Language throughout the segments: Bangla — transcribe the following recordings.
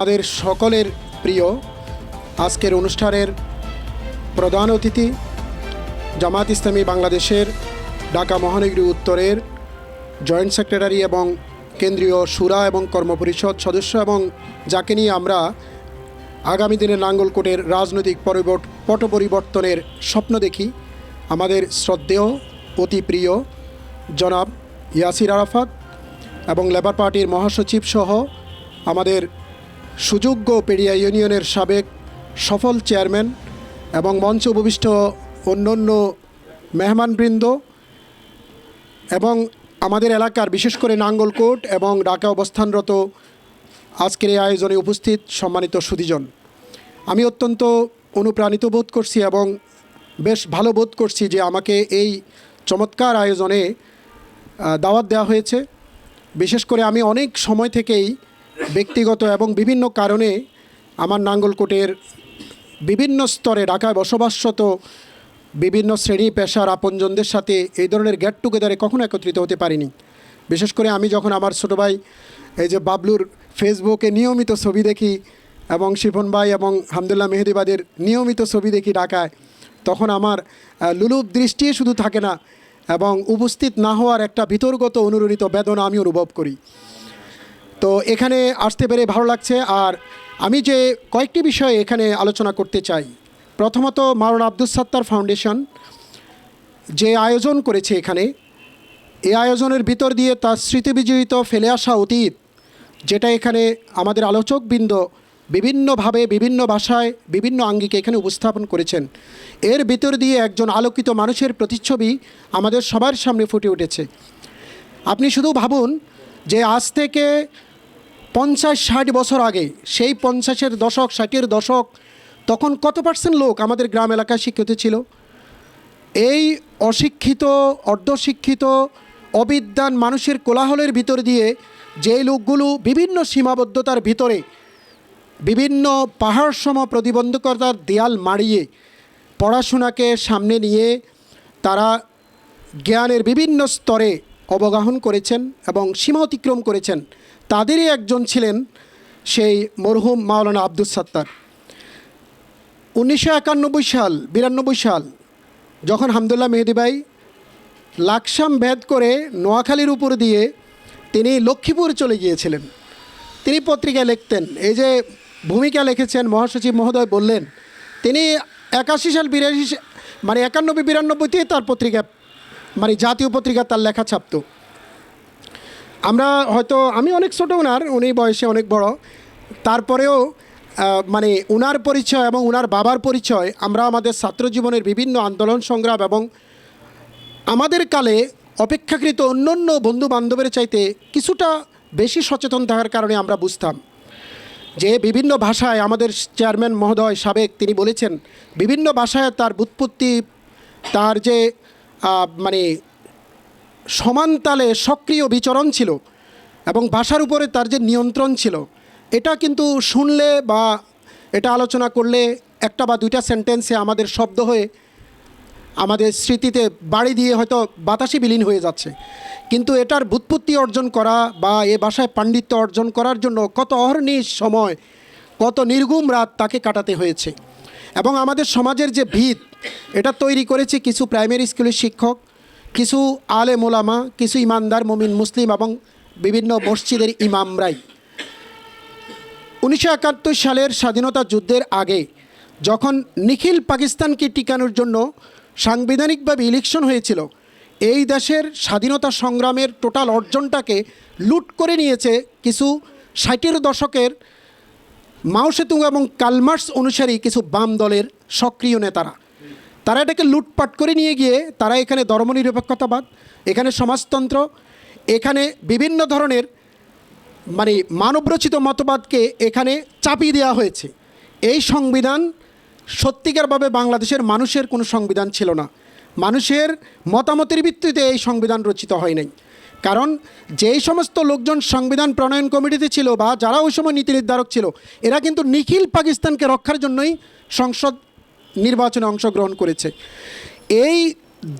আমাদের সকলের প্রিয় আজকের অনুষ্ঠানের প্রধান অতিথি জামাত ইসলামী বাংলাদেশের ঢাকা মহানগরী উত্তরের জয়েন্ট সেক্রেটারি এবং কেন্দ্রীয় সুরা এবং কর্মপরিষদ সদস্য এবং যাকে নিয়ে আমরা আগামী দিনে নাঙ্গলকোটের রাজনৈতিক পট পরিবর্তনের স্বপ্ন দেখি, আমাদের শ্রদ্ধেয়, অতি প্রিয় জনাব ইয়াসির আরাফাত এবং লেবার পার্টির মহাসচিব সহ আমাদের সুযোগ্য পেরিয়া ইউনিয়নের সাবেক সফল চেয়ারম্যান এবং মঞ্চ উপবিষ্ট অন্যান্য মেহমানবৃন্দ এবং আমাদের এলাকার বিশেষ করে নাঙ্গলকোট এবং ঢাকা অবস্থানরত আজকের এই আয়োজনে উপস্থিত সম্মানিত সুদীজন আমি অত্যন্ত অনুপ্রাণিত বোধ করছি এবং বেশ ভালো বোধ করছি যে আমাকে এই চমৎকার আয়োজনে দাওয়াত দেওয়া হয়েছে। বিশেষ করে আমি অনেক সময় থেকেই ব্যক্তিগত এবং বিভিন্ন কারণে আমার নাঙ্গলকোটের বিভিন্ন স্তরে ঢাকায় বসবাসরত বিভিন্ন শ্রেণি পেশার আপনজনদের সাথে এই ধরনের গেট টুগেদারে কখনো একত্রিত হতে পারিনি। বিশেষ করে আমি যখন আমার ছোটো ভাই, এই যে বাবলুর ফেসবুকে নিয়মিত ছবি দেখি এবং শিফন ভাই এবং হামদুল্লাহ মেহেদিবাদের নিয়মিত ছবি দেখি ঢাকায়, তখন আমার লুলুপ দৃষ্টি শুধু থাকে না এবং উপস্থিত না হওয়ার একটা ভিতরগত অনুরণিত বেদনা আমি অনুভব করি। তো এখানে আসতে পেরে ভালো লাগছে। আর আমি যে কয়েকটি বিষয়ে এখানে আলোচনা করতে চাই, প্রথমত মাওলানা আব্দুল সাত্তার ফাউন্ডেশন যে আয়োজন করেছে এখানে এই আয়োজনের ভিতর দিয়ে তার স্মৃতিবিজড়িত ফেলে আসা অতীত, যেটা এখানে আমাদের আলোচকবৃন্দ বিভিন্নভাবে, বিভিন্ন ভাষায়, বিভিন্ন আঙ্গিকে এখানে উপস্থাপন করেছেন। এর ভিতর দিয়ে একজন আলোকিত মানুষের প্রতিচ্ছবি আমাদের সবার সামনে ফুটে উঠেছে। আপনি শুধু ভাবুন যে আজ থেকে পঞ্চাশ ষাট বছর আগে, সেই পঞ্চাশের দশক, ষাটের দশক, তখন কত পার্সেন্ট লোক আমাদের গ্রাম এলাকায় শিক্ষিত ছিল? এই অশিক্ষিত, অর্ধশিক্ষিত, অবিদ্যান মানুষের কোলাহলের ভিতর দিয়ে যে লোকগুলো বিভিন্ন সীমাবদ্ধতার ভিতরে বিভিন্ন পাহাড় সম প্রতিবন্ধকতার দেয়াল মাড়িয়ে পড়াশোনাকে সামনে নিয়ে তারা জ্ঞানের বিভিন্ন স্তরে অবগাহন করেছেন এবং সীমা অতিক্রম করেছেন, তাদেরই একজন ছিলেন সেই মরহুম মাওলানা আব্দুল সাত্তার। উনিশশো একানব্বই সাল, বিরানব্বই সাল, যখন হামদুল্লাহ মেহেদি ভাই লাকসাম ভেদ করে নোয়াখালীর উপর দিয়ে তিনি লক্ষ্মীপুর চলে গিয়েছিলেন, তিনি পত্রিকায় লিখতেন। এই যে ভূমিকা লিখেছেন মহাসচিব মহোদয় বললেন, তিনি একাশি সাল, বিরাশি মানে একানব্বই, বিরানব্বইতে তার পত্রিকা মানে জাতীয় পত্রিকা তার লেখা ছাপতো। আমরা হয়তো, আমি অনেক ছোটো ওনার, উনি বয়সে অনেক বড়। তারপরেও মানে উনার পরিচয় এবং উনার বাবার পরিচয়, আমরা আমাদের ছাত্র জীবনের বিভিন্ন আন্দোলন সংগ্রাম এবং আমাদের কালে অপেক্ষাকৃত অন্য অন্য বন্ধু বান্ধবের চাইতে কিছুটা বেশি সচেতন থাকার কারণে আমরা বুঝতাম যে বিভিন্ন ভাষায় আমাদের চেয়ারম্যান মহোদয় সাবেক তিনি বলেছেন, বিভিন্ন ভাষায় তার বুৎপত্তি, তার যে মানে সমানতালে সক্রিয় বিচরণ ছিল এবং ভাষার উপরে তার যে নিয়ন্ত্রণ ছিল, এটা কিন্তু শুনলে বা এটা আলোচনা করলে একটা বা দুইটা সেন্টেন্সে আমাদের শব্দ হয়ে আমাদের স্মৃতিতে বাড়ি দিয়ে হয়তো বাতাসে বিলীন হয়ে যাচ্ছে। কিন্তু এটার বুৎপত্তি অর্জন করা বা এ ভাষায় পাণ্ডিত্য অর্জন করার জন্য কত অহর্নিশ সময়, কত নির্গুম রাত তাকে কাটাতে হয়েছে। এবং আমাদের সমাজের যে ভিত এটা তৈরি করেছে কিছু প্রাইমারি স্কুলের শিক্ষক, কিছু আলে মোলামা কিছু ইমানদার, মমিন, মুসলিম এবং বিভিন্ন মসজিদের ইমামরাই। উনিশশো একাত্তর সালের স্বাধীনতা যুদ্ধের আগে যখন নিখিল পাকিস্তানকে টিকানোর জন্য সাংবিধানিকভাবে ইলেকশন হয়েছিল, এই দেশের স্বাধীনতা সংগ্রামের টোটাল অর্জনটাকে লুট করে নিয়েছে কিছু ষাটের দশকের মাও সেতু এবং কালমার্স অনুসারী কিছু বাম দলের সক্রিয় নেতারা। তারা এটাকে লুটপাট করে নিয়ে গিয়ে তারা এখানে ধর্মনিরপেক্ষতাবাদ, এখানে সমাজতন্ত্র, এখানে বিভিন্ন ধরনের মানে মানবরচিত মতবাদকে এখানে চাপিয়ে দেওয়া হয়েছে। এই সংবিধান সত্যিকারভাবে বাংলাদেশের মানুষের কোনো সংবিধান ছিল না। মানুষের মতামতের ভিত্তিতে এই সংবিধান রচিত হয় নাই। কারণ যেই সমস্ত লোকজন সংবিধান প্রণয়ন কমিটিতে ছিল বা যারা ওই সময় নীতি নির্ধারক ছিল, এরা কিন্তু নিখিল পাকিস্তানকে রক্ষার জন্যই সংসদ নির্বাচনে অংশগ্রহণ করেছে। এই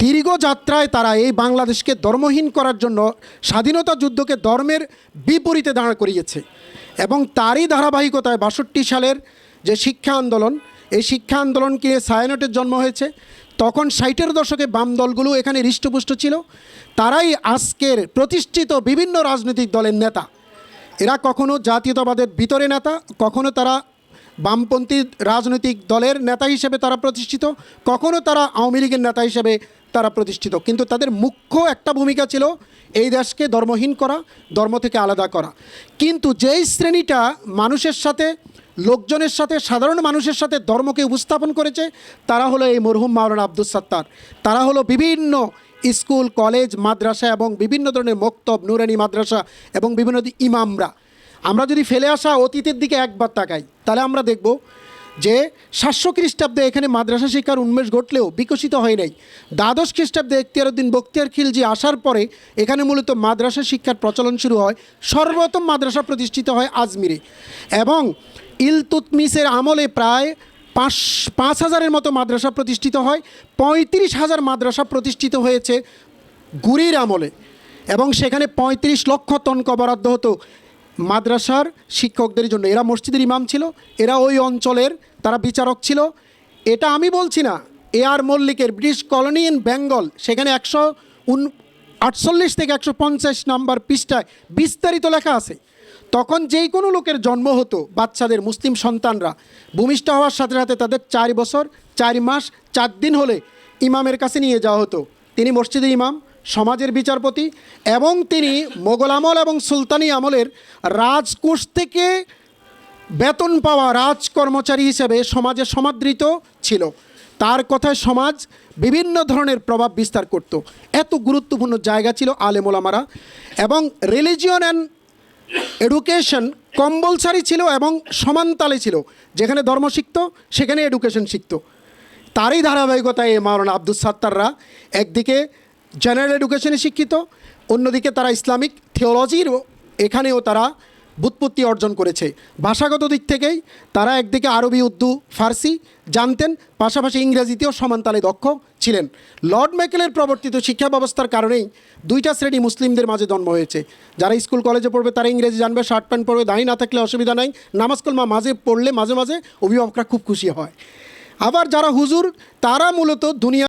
দীর্ঘ যাত্রায় তারা এই বাংলাদেশকে ধর্মহীন করার জন্য স্বাধীনতা যুদ্ধকে ধর্মের বিপরীতে দাঁড় করিয়েছে এবং তারই ধারাবাহিকতায় বাষট্টি সালের যে শিক্ষা আন্দোলন, এই শিক্ষা আন্দোলনকে সায়ানটের জন্ম হয়েছে। তখন ষাটের দশকে বাম দলগুলো এখানে হৃষ্টপুষ্ট ছিল। তারাই আজকের প্রতিষ্ঠিত বিভিন্ন রাজনৈতিক দলের নেতা। এরা কখনো জাতীয়তাবাদের ভিতরে নেতা, কখনো তারা বামপন্থী রাজনৈতিক দলের নেতা হিসেবে তারা প্রতিষ্ঠিত, কখনো তারা আওয়ামী লীগের নেতা হিসেবে তারা প্রতিষ্ঠিত। কিন্তু তাদের মুখ্য একটা ভূমিকা ছিল এই দেশকে ধর্মহীন করা, ধর্ম থেকে আলাদা করা। কিন্তু যেই শ্রেণীটা মানুষের সাথে, লোকজনের সাথে, সাধারণ মানুষের সাথে ধর্মকে উপস্থাপন করেছে, তারা হলো এই মরহুম মাওলানা আব্দুল সাত্তার। তারা হলো বিভিন্ন স্কুল, কলেজ, মাদ্রাসা এবং বিভিন্ন ধরনের মক্তব, নুরানি মাদ্রাসা এবং বিভিন্ন ইমামরা। আমরা যদি ফেলে আসা অতীতের দিকে একবার তাকাই, তাহলে আমরা দেখব যে সাতশো খ্রিস্টাব্দে এখানে মাদ্রাসা শিক্ষার উন্মেষ ঘটলেও বিকশিত হয় নাই। দ্বাদশ খ্রিস্টাব্দে এখতিয়ারউদ্দিন বক্তিয়ার খিলজি আসার পরে এখানে মূলত মাদ্রাসা শিক্ষার প্রচলন শুরু হয়, সর্বপ্রথম মাদ্রাসা প্রতিষ্ঠিত হয় আজমিরে এবং ইলতুতমিসের আমলে প্রায় পাঁচ পাঁচ হাজারের মতো মাদ্রাসা প্রতিষ্ঠিত হয়, পঁয়ত্রিশ হাজার মাদ্রাসা প্রতিষ্ঠিত হয়েছে গুরির আমলে এবং সেখানে পঁয়ত্রিশ লক্ষ টন বরাদ্দ হতো মাদ্রাসার শিক্ষকদের জন্য। এরা মসজিদের ইমাম ছিল, এরা ওই অঞ্চলের তারা বিচারক ছিল। এটা আমি বলছি না, এ আর মল্লিকের ব্রিটিশ কলোনি ইন বেঙ্গল, সেখানে একশো উন, আটচল্লিশ থেকে একশো পঞ্চাশ নাম্বার পৃষ্ঠায় বিস্তারিত লেখা আছে। তখন যেই কোনো লোকের জন্ম হতো, বাচ্চাদের মুসলিম সন্তানরা, ভূমিষ্ঠ হওয়ার সাথে সাথে তাদের চার বছর, চার মাস, চার দিন হলে ইমামের কাছে নিয়ে যাওয়া হতো। তিনি মসজিদের ইমাম সমাজের বিচারপতি এবং তিনি মোগল আমল এবং সুলতানি আমলের রাজকোষ থেকে বেতন পাওয়া রাজ কর্মচারী হিসেবে সমাজে সমাদৃত ছিল। তার কথায় সমাজ বিভিন্ন ধরনের প্রভাব বিস্তার করত। এত গুরুত্বপূর্ণ জায়গা ছিল আলেমোলামারা এবং রিলিজিয়ন অ্যান্ড এডুকেশন কম্পালসারি ছিল এবং সমানতালে ছিল। যেখানে ধর্ম শিখত, সেখানে এডুকেশন শিখত। তারই ধারাবাহিকতায় মাওলানা আব্দুল সাত্তাররা একদিকে জেনারেল এডুকেশনে শিক্ষিত, অন্যদিকে তারা ইসলামিক থিওলজির এখানেও তারা বুৎপত্তি অর্জন করেছে। ভাষাগত দিক থেকেই তারা একদিকে আরবি, উর্দু, ফার্সি জানতেন, পাশাপাশি ইংরেজিতেও সমানতালে দক্ষ ছিলেন। লর্ড ম্যাকেলের প্রবর্তিত শিক্ষা ব্যবস্থার কারণেই দুইটা শ্রেণি মুসলিমদের মাঝে জন্ম হয়েছে। যারা স্কুল, কলেজে পড়বে তারা ইংরেজি জানবে, শার্ট প্যান্ট পরবে, দাঁড়ি না থাকলে অসুবিধা নাই, নামাজ কলমা মাঝে পড়লে মাঝে মাঝে অভিভাবকরা খুব খুশি হয়। আবার যারা হুজুর, তারা মূলত দুনিয়া